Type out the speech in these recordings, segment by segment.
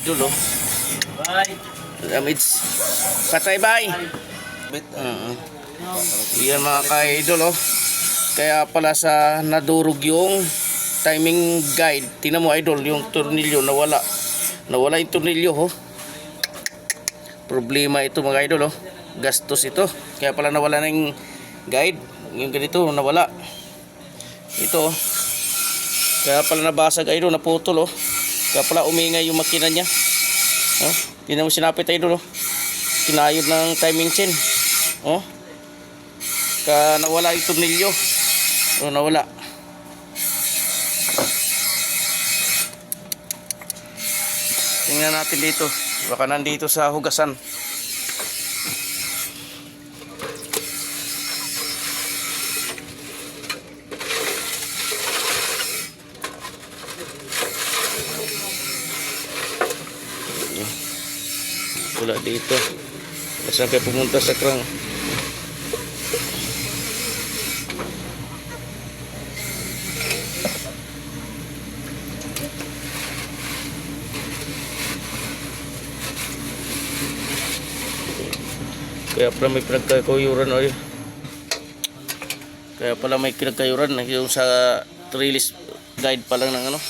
Idol oh. Bye. Damage. Patay bay. Oo. Yan mga ka-idol oh. Kaya pala sa nadurog yung timing guide. Tingnan mo idol, yung tornilyo nawala. Nawala yung tornilyo oh. Problema ito mga idol oh. Gastos ito. Kaya pala nawala na yung guide. Yung ganito nawala. Ito oh. Kaya pala nabasag idol, naputol oh. Kaya pala umingay yung makina niya. Oh, tingnan mo sinapit tayo doon, oh. Kinayod ng timing chain. Oh. Ka nawala yung tornilyo. Oh, nawala. Tingnan natin dito. Baka nandito sa hugasan. Wala dito. Saan kayo pumunta sa krang? Kaya pala may pinagkakuyuran oy. Kaya pala may pinagkayuran yung sa trellis guide pa lang ng ano.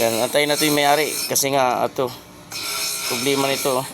Yan, antayin natin may-ari kasi nga ato problema nito.